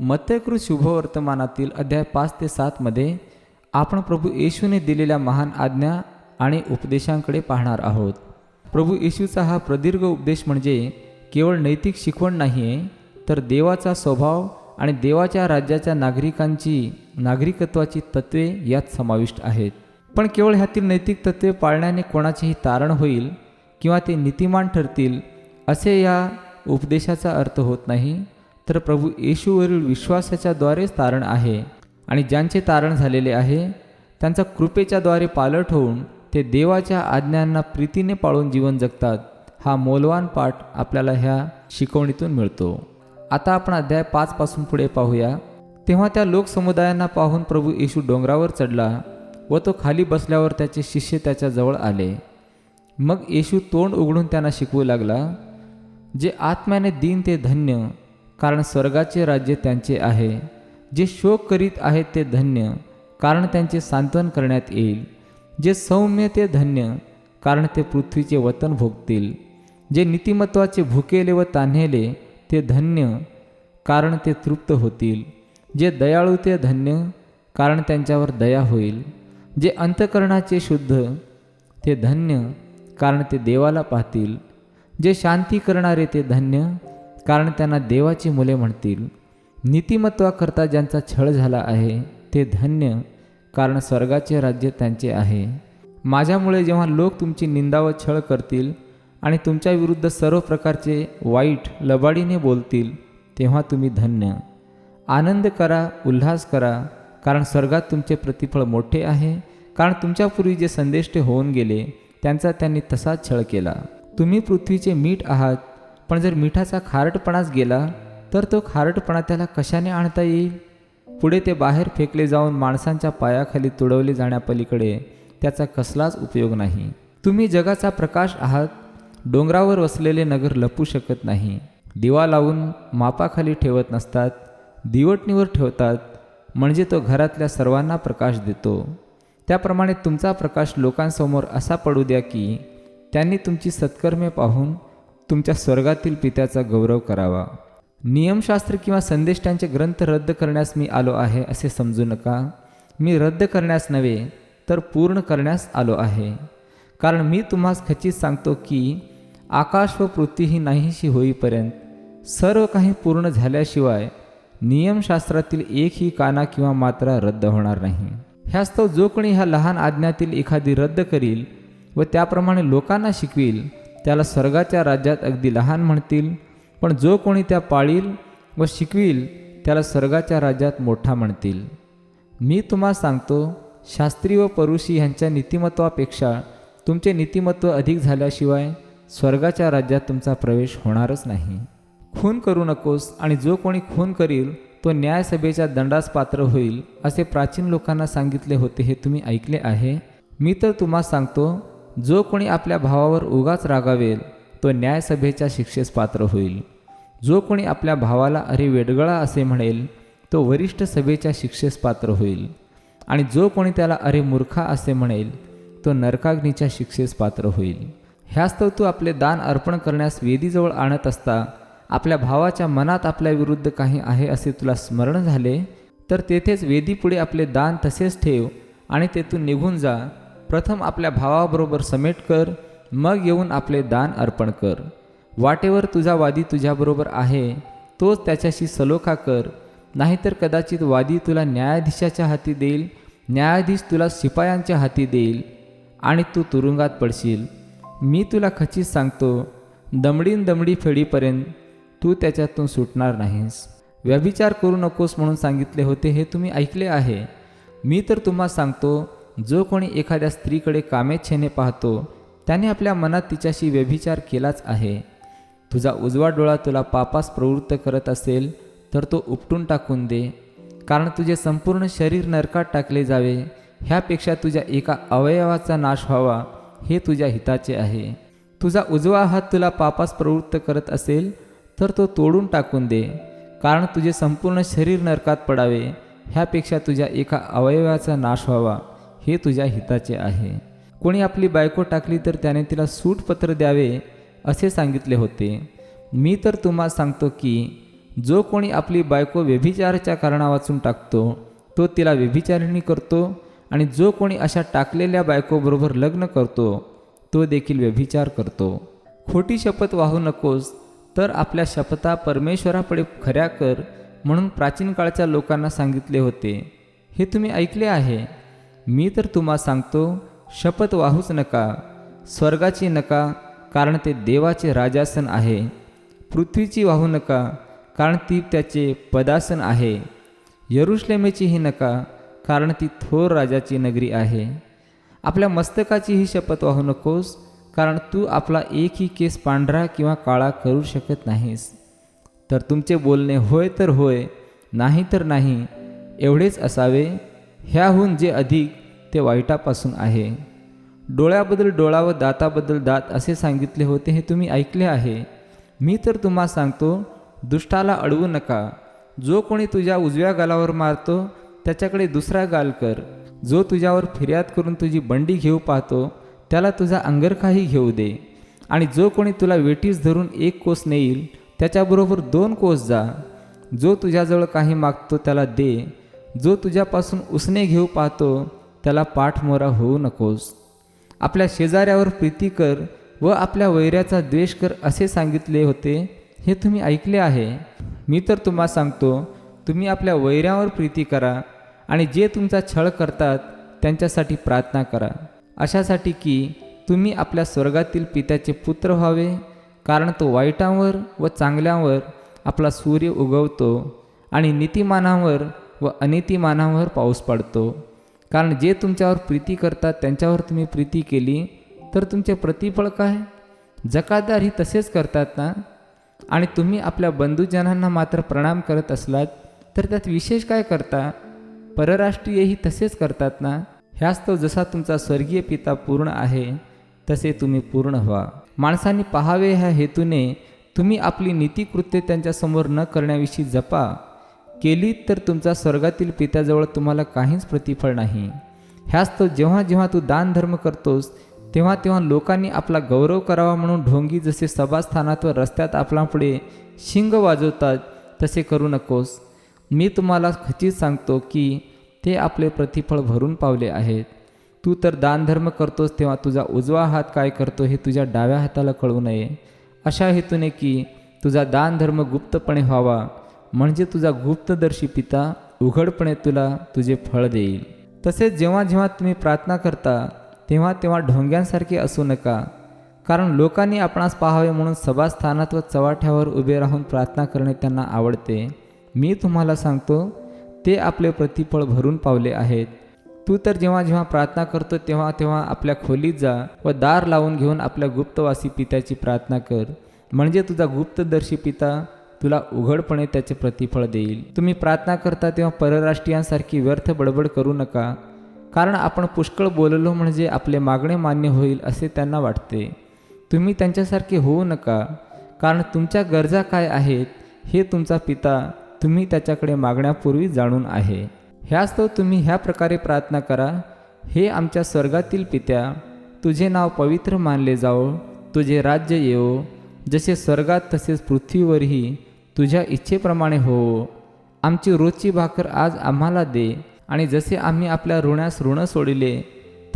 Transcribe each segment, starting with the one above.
मत्यकृत शुभवर्तमानातील अध्याय पाच ते सातमध्ये आपण प्रभू येशूने दिलेल्या महान आज्ञा आणि उपदेशांकडे पाहणार आहोत. प्रभू येशूचा हा प्रदीर्घ उपदेश म्हणजे केवळ नैतिक शिकवण नाही आहे तर देवाचा स्वभाव आणि देवाच्या राज्याच्या नागरिकांची नागरिकत्वाची तत्त्वे यात समाविष्ट आहेत. पण केवळ ह्यातील नैतिक तत्त्वे पाळण्याने कोणाचेही तारण होईल किंवा ते नीतिमान ठरतील असे या उपदेशाचा अर्थ होत नाही. तर प्रभू येशूवरील विश्वासाच्या द्वारेच तारण आहे आणि ज्यांचे तारण झालेले आहे त्यांचा कृपेच्याद्वारे पालट होऊन ते देवाच्या आज्ञांना प्रीतीने पाळून जीवन जगतात हा मोलवान पाठ आपल्याला ह्या शिकवणीतून मिळतो. आता आपण अध्याय पाचपासून पुढे पाहूया. तेव्हा त्या लोकसमुदायांना पाहून प्रभू येशू डोंगरावर चढला व तो खाली बसल्यावर त्याचे शिष्य त्याच्याजवळ आले. मग येशू तोंड उघडून त्यांना शिकवू लागला जे आत्म्याने दिन ते धन्य कारण स्वर्गाचे राज्य त्यांचे आहे. जे शोक करीत आहेत ते धन्य कारण त्यांचे सांत्वन करण्यात येईल. जे सौम्य ते धन्य कारण ते पृथ्वीचे वतन भोगतील. जे नीतिमत्वाचे भुकेले व तान्हेले ते धन्य कारण ते तृप्त होतील. जे दयाळू ते धन्य कारण त्यांच्यावर दया होईल. जे अंतकरणाचे शुद्ध ते धन्य कारण ते देवाला पाहतील. जे शांती करणारे ते धन्य कारण त्यांना देवाची मुले म्हणतील. नीतिमत्वाकरता ज्यांचा छळ झाला आहे ते धन्य कारण स्वर्गाचे राज्य त्यांचे आहे. माझ्यामुळे जेव्हा लोक तुमची निंदा व छळ करतील आणि तुमच्या विरुद्ध सर्व प्रकारचे वाईट लबाडीने बोलतील तेव्हा तुम्ही धन्य. आनंद करा उल्हास करा कारण स्वर्गात तुमचे प्रतिफळ मोठे आहे कारण तुमच्यापूर्वी जे संदेष्टे होऊन गेले त्यांचा त्यांनी तसाच छळ केला. तुम्ही पृथ्वीचे मीठ आहात पण जर मिठाचा खारटपणाच गेला तर तो खारटपणा त्याला कशाने आणता येईल? पुढे ते बाहेर फेकले जाऊन माणसांच्या पायाखाली तुडवले जाण्यापलीकडे त्याचा कसलाच उपयोग नाही. तुम्ही जगाचा प्रकाश आहात डोंगरावर वसलेले नगर लपू शकत नाही. दिवा लावून मापाखाली ठेवत नसतात दिवटणीवर ठेवतात म्हणजे तो घरातल्या सर्वांना प्रकाश देतो. त्याप्रमाणे तुमचा प्रकाश लोकांसमोर असा पडू द्या की त्यांनी तुमची सत्कर्मे पाहून तुमच्या स्वर्गातील पित्याचा गौरव करावा. नियमशास्त्र किंवा संदेष्टांचे ग्रंथ रद्द करण्यास मी आलो आहे असे समजू नका. मी रद्द करण्यास नव्हे तर पूर्ण करण्यास आलो आहे. कारण मी तुम्हास खचित सांगतो की आकाश व पृथ्वी ही नाहीशी होईपर्यंत सर्व काही पूर्ण झाल्याशिवाय नियमशास्त्रातील एकही काना किंवा मात्रा रद्द होणार नाही. ह्यास्तव जो कोणी ह्या लहान आज्ञातील एखादी रद्द करील व त्याप्रमाणे लोकांना शिकवील त्याला स्वर्गाच्या राज्यात अगदी लहान म्हणतील पण जो कोणी त्या पाळील व शिकवील त्याला स्वर्गाच्या राज्यात मोठा म्हणतील. मी तुम्हा सांगतो शास्त्री व परुषी ह्यांच्या नीतिमत्वापेक्षा तुमचे नीतिमत्व अधिक झाल्याशिवाय स्वर्गाच्या राज्यात तुमचा प्रवेश होणारच नाही. खून करू नकोस आणि जो कोणी खून करील तो न्यायसभेच्या दंडास पात्र होईल असे प्राचीन लोकांना सांगितले होते हे तुम्ही ऐकले आहे. मी तर तुम्हा सांगतो जो कोणी आपल्या भावावर उगाच रागावेल तो न्यायसभेच्या शिक्षेस पात्र होईल. जो कोणी आपल्या भावाला अरे वेडगळा असे म्हणेल तो वरिष्ठ सभेच्या शिक्षेस पात्र होईल. आणि जो कोणी त्याला अरे मूर्खा असे म्हणेल तो नरकाग्नीच्या शिक्षेस पात्र होईल. ह्यास्तव तू आपले दान अर्पण करण्यास वेदीजवळ आणत असता आपल्या भावाच्या मनात आपल्या विरुद्ध काही आहे असे तुला स्मरण झाले? तर तेथेच वेदीपुढे आपले दान तसेच ठेव आणि तेथून निघून जा. प्रथम आपल्या भावाबरोबर समेट कर मग येऊन आपले दान अर्पण कर. वाटेवर तुझा वादी तुझ्याबरोबर आहे तोच त्याच्याशी सलोखा कर. नाहीतर कदाचित वादी तुला न्यायाधीशाच्या हाती देईल न्यायाधीश तुला शिपायांच्या हाती देईल आणि तू तुरुंगात पडशील. मी तुला खचित सांगतो दमडीन दमडी फेडीपर्यंत तू त्याच्यातून सुटणार नाहीस. व्यभिचार करू नकोस म्हणून सांगितले होते हे तुम्ही ऐकले आहे. मी तर तुम्हा सांगतो जो कोणी एखाद्या स्त्रीकडे कामेच्छेने पाहतो त्याने आपल्या मनात तिच्याशी व्यभिचार केलाच आहे. तुझा उजवा डोळा तुला पापास प्रवृत्त करत असेल तर तो उपटून टाकून दे. कारण तुझे संपूर्ण शरीर नरकात टाकले जावे ह्यापेक्षा तुझ्या एका अवयवाचा नाश व्हावा हे तुझ्या हिताचे आहे. तुझा उजवा हात तुला पापास प्रवृत्त करत असेल तर तो तोडून टाकून दे. कारण तुझे संपूर्ण शरीर नरकात पडावे ह्यापेक्षा तुझ्या एका अवयवाचा नाश व्हावा. हे तुझ्या हिताचे आहे. कोणी आपली बायको टाकली तर त्याने तिला सूटपत्र द्यावे असे सांगितले होते. मी तर तुम्हा सांगतो की जो कोणी आपली बायको व्यभिचाराच्या कारणा वाचून टाकतो तो तिला व्यभिचारिणी करतो आणि जो कोणी अशा टाकलेल्या बायकोबरोबर लग्न करतो तो देखील व्यभिचार करतो. खोटी शपथ वाहू नकोस तर आपल्या शपथा परमेश्वरापुढे खऱ्या कर म्हणून प्राचीन काळच्या लोकांना सांगितले होते. हे तुम्ही ऐकले आहे? मी तर तुम्हा सांगतो शपथ वाहूच नका स्वर्गाची नका कारण ते देवाचे राजासन आहे. पृथ्वीची वाहू नका कारण ती त्याचे पदासन आहे. यरुश्लेमेचीही नका कारण ती थोर राजाची नगरी आहे. आपल्या मस्तकाचीही शपथ वाहू नकोस कारण तू आपला एकही केस पांढरा किंवा काळा करू शकत नाहीस. तर तुमचे बोलणे होय तर होय नाही तर नाही एवढेच असावे. ह्याहून जे अधिक ते वाईटापासून आहे. डोळ्याबद्दल डोळा व दाताबद्दल दात असे सांगितले होते हे तुम्ही ऐकले आहे. मी तर तुम्हा सांगतो दुष्टाला अडवू नका. जो कोणी तुझ्या उजव्या गालावर मारतो त्याच्याकडे दुसरा गाल कर. जो तुझ्यावर फिर्याद करून तुझी बंडी घेऊ पाहतो त्याला तुझा अंगरखाही घेऊ दे. आणि जो कोणी तुला वेटीस धरून एक कोस नेईल त्याच्याबरोबर दोन कोस जा. जो तुझ्याजवळ काही मागतो त्याला दे. जो तुझ्यापासून उसने घेऊ पाहतो त्याला पाठमोरा होऊ नकोस. आपल्या शेजाऱ्यावर प्रीती कर व आपल्या वैऱ्याचा द्वेष कर असे सांगितले होते हे तुम्ही ऐकले आहे. मी तर तुम्हा सांगतो तुम्ही आपल्या वैऱ्यावर प्रीती करा आणि जे तुमचा छळ करतात त्यांच्यासाठी प्रार्थना करा. अशासाठी की तुम्ही आपल्या स्वर्गातील पित्याचे पुत्र व्हावे कारण तो वाईटांवर व चांगल्यावर आपला सूर्य उगवतो आणि नीतिमानावर व अनितिमानावर पाऊस पडतो. कारण जे तुमच्यावर प्रीती करतात त्यांच्यावर तुम्ही प्रीती केली तर तुमचे प्रतिफळ काय? जकादार ही तसेच करतात ना? आणि तुम्ही आपल्या बंधुजनांना मात्र प्रणाम करत असलात तर त्यात विशेष काय करता? परराष्ट्रीयही तसेच करतात ना? ह्याच तो जसा तुमचा स्वर्गीय पिता पूर्ण आहे तसे तुम्ही पूर्ण व्हा. माणसांनी पाहावे ह्या हेतूने तुम्ही आपली नीतिकृत्ये त्यांच्यासमोर न करण्याविषयी जपा. केली तर तुमचा स्वर्गातील पित्याजवळ तुम्हाला काहीच प्रतिफळ नाही. ह्याच तो जेव्हा जेव्हा तू दानधर्म करतोस तेव्हा तेव्हा लोकांनी आपला गौरव करावा म्हणून ढोंगी जसे सभास्थानात व रस्त्यात आपल्यापुढे शिंग वाजवतात तसे करू नकोस. मी तुम्हाला खचित सांगतो की ते आपले प्रतिफळ भरून पावले आहेत. तू तर दानधर्म करतोस तेव्हा तुझा उजवा हात काय करतो हे तुझ्या डाव्या हाताला कळू नये. अशा हेतूने की तुझा दानधर्म गुप्तपणे व्हावा. म्हणजे तुझा गुप्तदर्शी पिता उघडपणे तुला तुझे फळ देईल. तसेच जेव्हा जेव्हा तुम्ही प्रार्थना करता तेव्हा तेव्हा ढोंग्यांसारखे असू नका. कारण लोकांनी आपणास पाहावे म्हणून सभास्थानात व चवाठ्यावर उभे राहून प्रार्थना करणे त्यांना आवडते. मी तुम्हाला सांगतो ते आपले प्रतिफळ भरून पावले आहेत. तू तर जेव्हा जेव्हा प्रार्थना करतो तेव्हा तेव्हा आपल्या खोलीत जा व दार लावून घेऊन आपल्या गुप्तवासी पित्याची प्रार्थना कर. म्हणजे तुझा गुप्तदर्शी पिता तुला उघडपणे त्याचे प्रतिफळ देईल. तुम्ही प्रार्थना करता तेव्हा परराष्ट्रीयांसारखी व्यर्थ बडबड करू नका. कारण आपण पुष्कळ बोललो म्हणजे आपले मागणे मान्य होईल असे त्यांना वाटते. तुम्ही त्यांच्यासारखे होऊ नका. कारण तुमच्या गरजा काय आहेत हे तुमचा पिता तुम्ही त्याच्याकडे मागण्यापूर्वी जाणून आहे. ह्यास्तव तुम्ही ह्या प्रकारे प्रार्थना करा हे आमच्या स्वर्गातील पित्या तुझे नाव पवित्र मानले जाओ तुझे राज्य येवो जसे स्वर्गात तसेच पृथ्वीवरही तुझ्या इच्छेप्रमाणे हो. आमची रोजची भाकर आज आम्हाला दे. आणि जसे आम्ही आपल्या ऋणास ऋण सोडिले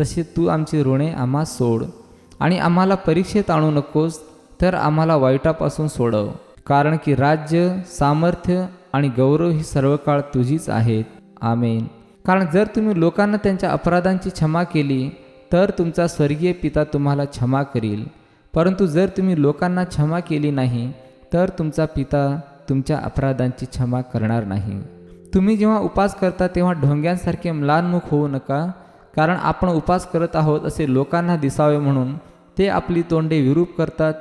तसे तू आमची ऋणे आम्हा सोड. आणि आम्हाला परीक्षेत आणू नकोस तर आम्हाला वाईटापासून सोडव. कारण की राज्य सामर्थ्य आणि गौरव ही सर्व काळ तुझीच आहेत. आमेन. कारण जर तुम्ही लोकांना त्यांच्या अपराधांची क्षमा केली तर तुमचा स्वर्गीय पिता तुम्हाला क्षमा करील. परंतु जर तुम्ही लोकांना क्षमा केली नाही तर तुमचा पिता तुमच्या अपराधांची क्षमा करणार नाही. तुम्ही जेव्हा उपास करता तेव्हा ढोंग्यांसारखे म्लानमुख होऊ नका कारण आपण उपास करत आहोत असे लोकांना दिसावे म्हणून ते आपली तोंडे विरूप करतात.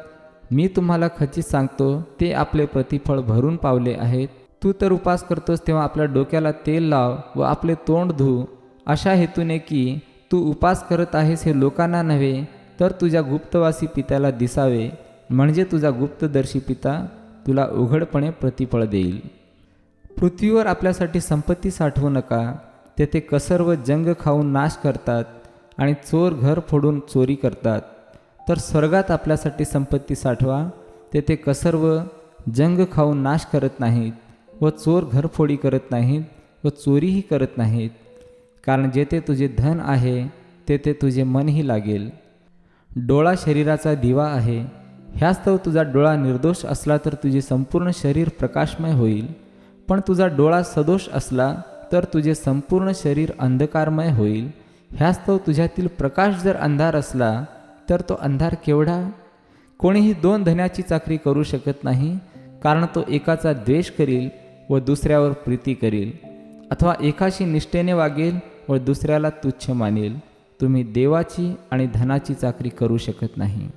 मी तुम्हाला खचित सांगतो ते आपले प्रतिफळ भरून पावले आहेत. तू तर उपास करतोस तेव्हा आपल्या डोक्याला तेल लाव व आपले तोंड धु अशा हेतूने की तू उपास करत आहेस हे लोकांना नव्हे तर तुझ्या गुप्तवासी पित्याला दिसावे. म्हणजे तुझा गुप्तदर्शी पिता तुला उघडपणे प्रतिफळ देईल. पृथ्वीवर आपल्यासाठी संपत्ती साठवू नका. तेथे कसर व जंग खाऊन नाश करतात आणि चोर घर फोडून चोरी करतात. तर स्वर्गात आपल्यासाठी संपत्ती साठवा. तेथे कसर व जंग खाऊन नाश करत नाहीत व चोर घरफोडी करत नाहीत व चोरीही करत नाहीत. कारण जेथे तुझे धन आहे तेथे तुझे मनही लागेल. डोळा शरीराचा दिवा आहे. ह्यास्तव तुझा डोळा निर्दोष असला तर तुझे संपूर्ण शरीर प्रकाशमय होईल. पण तुझा डोळा सदोष असला तर तुझे संपूर्ण शरीर अंधकारमय होईल. ह्यास्तव तुझ्यातील प्रकाश जर अंधार असला तर तो अंधार केवढा? कोणीही दोन धन्याची चाकरी करू शकत नाही कारण तो एकाचा द्वेष करील व दुसऱ्यावर प्रीती करील. अथवा एकाशी निष्ठेने वागेल व दुसऱ्याला तुच्छ मानेल. तुम्ही देवाची आणि धनाची चाकरी करू शकत नाही.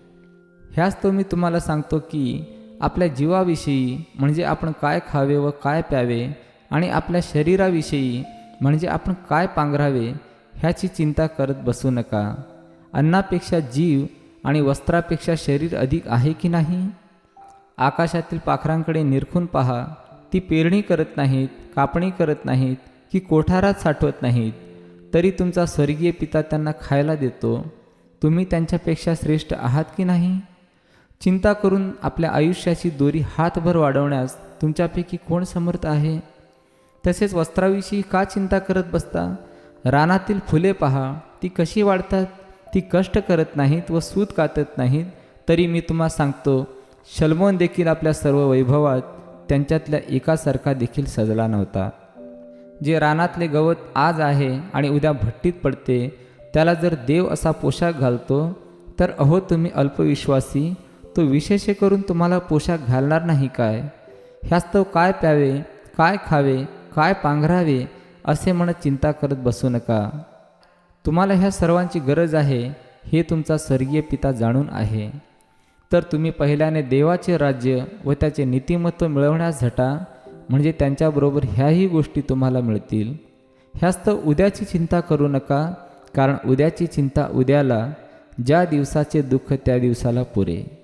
ह्याच तो मी तुम्हाला सांगतो की आपल्या जीवाविषयी म्हणजे आपण काय खावे व काय प्यावे आणि आपल्या शरीराविषयी म्हणजे आपण काय पांघरावे ह्याची चिंता करत बसू नका. अन्नापेक्षा जीव आणि वस्त्रापेक्षा शरीर अधिक आहे की नाही? आकाशातील पाखरांकडे निरखून पहा. ती पेरणी करत नाहीत कापणी करत नाहीत की कोठारात साठवत नाहीत. तरी तुमचा स्वर्गीय पिता त्यांना खायला देतो. तुम्ही त्यांच्यापेक्षा श्रेष्ठ आहात की नाही? चिंता करून आपल्या आयुष्याची दोरी हातभर वाढवण्यास तुमच्यापैकी कोण समर्थ आहे? तसेच वस्त्राविषयी का चिंता करत बसता? रानातील फुले पहा ती कशी वाढतात? ती कष्ट करत नाहीत व सूत कातत नाहीत? तरी मी तुम्हा सांगतो शलमोन देखील आपल्या सर्व वैभवात त्यांच्यातल्या एकासारखा देखील सजला नव्हता. जे रानातले गवत आज आहे आणि उद्या भट्टीत पडते त्याला जर देव असा पोशाख घालतो तर अहो तुम्ही अल्पविश्वासी तो विशेष करून तुम्हाला पोशाख घालणार नाही काय? ह्यास्तव काय प्यावे काय खावे काय पांघरावे असे म्हणत चिंता करत बसू नका. तुम्हाला ह्या सर्वांची गरज आहे हे तुमचा स्वर्गीय पिता जाणून आहे. तर तुम्ही पहिल्याने देवाचे राज्य व त्याचे नीतिमत्व मिळवण्यास झटा म्हणजे त्यांच्याबरोबर ह्याही गोष्टी तुम्हाला मिळतील. ह्यास्तव उद्याची चिंता करू नका कारण उद्याची चिंता उद्याला ज्या दिवसाचे दुःख त्या दिवसाला पुरे.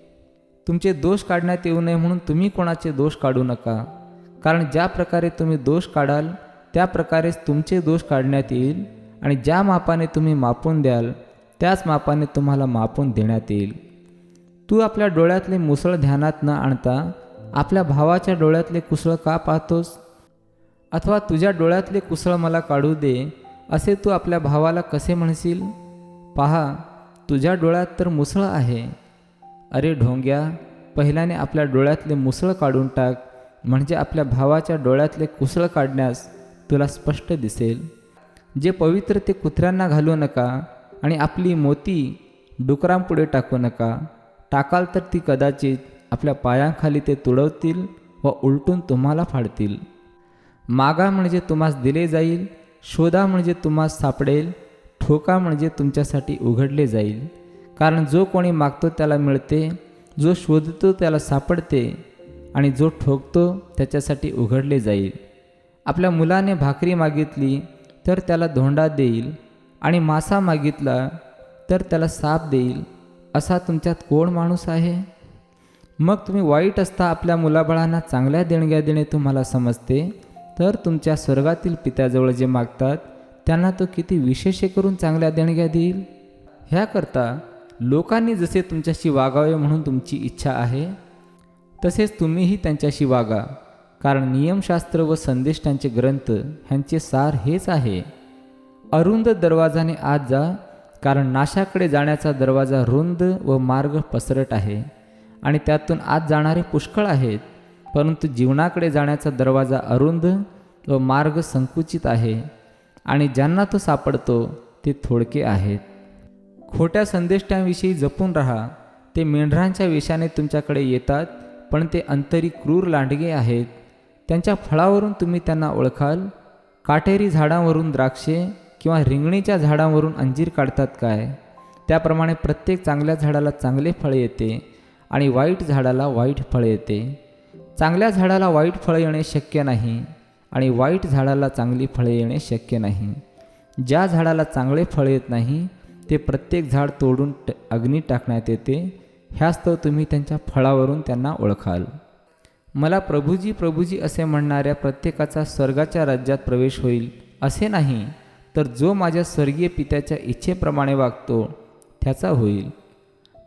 तुमचे दोष काढण्यात येऊ नये म्हणून तुम्ही कोणाचे दोष काढू नका. कारण ज्या प्रकारे तुम्ही दोष काढाल त्या प्रकारेच तुमचे दोष काढण्यात येईल आणि ज्या मापाने तुम्ही मापून द्याल त्याच मापाने तुम्हाला मापून देण्यात येईल. तू आपल्या डोळ्यातले मुसळ ध्यानात न आणता आपल्या भावाच्या डोळ्यातले कुसळ का पाहतोस? अथवा तुझ्या डोळ्यातले कुसळ मला काढू दे असे तू आपल्या भावाला कसे म्हणशील? पहा तुझ्या डोळ्यात तर मुसळ आहे. अरे ढोंग्या पहिल्याने आपल्या डोळ्यातले मुसळ काढून टाक म्हणजे आपल्या भावाच्या डोळ्यातले कुसळ काढण्यास तुला स्पष्ट दिसेल. जे पवित्र ते कुत्र्यांना घालू नका आणि आपली मोती डुकरांपुढे टाकू नका. टाकाल तर ती कदाचित आपल्या पायांखाली ते तुडवतील व उलटून तुम्हाला फाडतील. मागा म्हणजे तुम्हास दिले जाईल शोधा म्हणजे तुम्हास सापडेल ठोका म्हणजे तुमच्यासाठी उघडले जाईल. कारण जो कोणी मागतो त्याला मिळते जो शोधतो त्याला सापडते आणि जो ठोकतो त्याच्यासाठी उघडले जाईल. आपल्या मुलाने भाकरी मागितली तर त्याला धोंडा देईल आणि मासा मागितला तर त्याला साप देईल असा तुमच्यात कोण माणूस आहे? मग तुम्ही वाईट असता आपल्या मुलाबाळांना चांगल्या देणग्या देणे तुम्हाला समजते तर तुमच्या स्वर्गातील पित्याजवळ जे मागतात त्यांना तो किती विशेष करून चांगल्या देणग्या देईल? ह्याकरता लोकांनी जसे तुमच्याशी वागावे म्हणून तुमची इच्छा आहे तसेच तुम्हीही त्यांच्याशी वागा कारण नियमशास्त्र व संदेष्टांचे ग्रंथ ह्यांचे सार हेच आहे. अरुंद दरवाजाने आत जा कारण नाशाकडे जाण्याचा दरवाजा रुंद व मार्ग पसरट आहे आणि त्यातून आत जाणारे पुष्कळ आहेत परंतु जीवनाकडे जाण्याचा दरवाजा अरुंद व मार्ग संकुचित आहे आणि ज्यांना तो सापडतो ते थोडके आहेत. खोट्या संदेष्टांविषयी जपून राहा. ते मेंढरांच्या वेशाने तुमच्याकडे येतात पण ते अंतरी क्रूर लांडगे आहेत. त्यांच्या फळावरून तुम्ही त्यांना ओळखाल. काटेरी झाडांवरून द्राक्षे किंवा रिंगणीच्या झाडांवरून अंजीर काढतात काय? त्याप्रमाणे प्रत्येक चांगल्या झाडाला चांगले फळ येते आणि वाईट झाडाला वाईट फळ येते. चांगल्या झाडाला वाईट फळं येणे शक्य नाही आणि वाईट झाडाला चांगली फळे येणे शक्य नाही. ज्या झाडाला चांगले फळ येत नाही ते प्रत्येक झाड तोडून ट अग्नी टाकण्यात येते. ह्यास्तव तुम्ही त्यांच्या फळावरून त्यांना ओळखाल. मला प्रभूजी प्रभूजी असे म्हणणाऱ्या प्रत्येकाचा स्वर्गाच्या राज्यात प्रवेश होईल. असे नाही तर जो माझ्या स्वर्गीय पित्याच्या इच्छेप्रमाणे वागतो त्याचा होईल.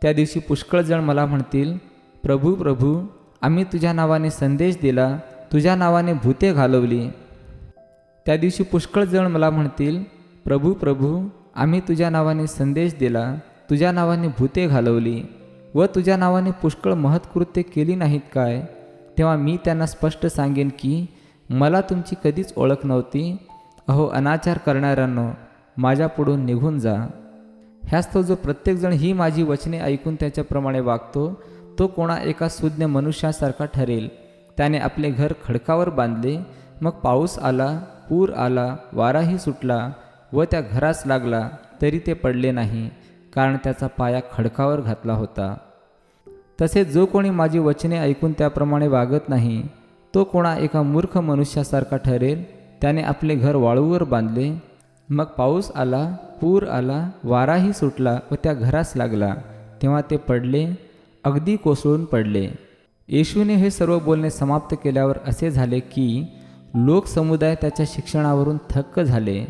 त्या दिवशी पुष्कळजण मला म्हणतील प्रभू प्रभू आम्ही तुझ्या नावाने संदेश दिला तुझ्या नावाने भूते घालवली. त्या दिवशी पुष्कळजण मला म्हणतील प्रभू प्रभू आम्ही तुझ्या नावाने संदेश दिला तुझ्या नावाने भूते घालवली व तुझ्या नावाने पुष्कळ महत्कृत्य केली नाहीत काय? तेव्हा मी त्यांना स्पष्ट सांगेन की मला तुमची कधीच ओळख नव्हती. अहो अनाचार करणाऱ्यांनो माझ्यापुढून निघून जा. ह्यास्तव जो प्रत्येकजण ही माझी वचने ऐकून त्याच्याप्रमाणे वागतो तो कोणा एका सुज्ञ मनुष्यासारखा ठरेल. त्याने आपले घर खडकावर बांधले. मग पाऊस आला पूर आला वाराही सुटला. व त्या घरास लागला तरी ते पडले नाही कारण त्याचा पाया खडकावर घातला होता. तसेच जो कोणी माझी वचने ऐकून त्याप्रमाणे वागत नाही तो कोणा एका मूर्ख मनुष्यासारखा ठरेल त्याने आपले घर वाळूवर बांधले. मग पाऊस आला पूर आला वाराही सुटला व त्या घरास लागला तेव्हा ते पडले अगदी कोसळून पडले. येशूने हे सर्व बोलणे समाप्त केल्यावर असे झाले की लोकसमुदाय त्याच्या शिक्षणावरून थक्क झाले.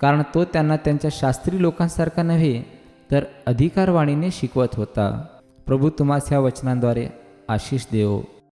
कारण तो त्यांना त्यांच्या शास्त्री लोकांसारखा नव्हे तर अधिकारवाणीने शिकवत होता. प्रभू तुम्हास ह्या वचनांद्वारे आशिष देव.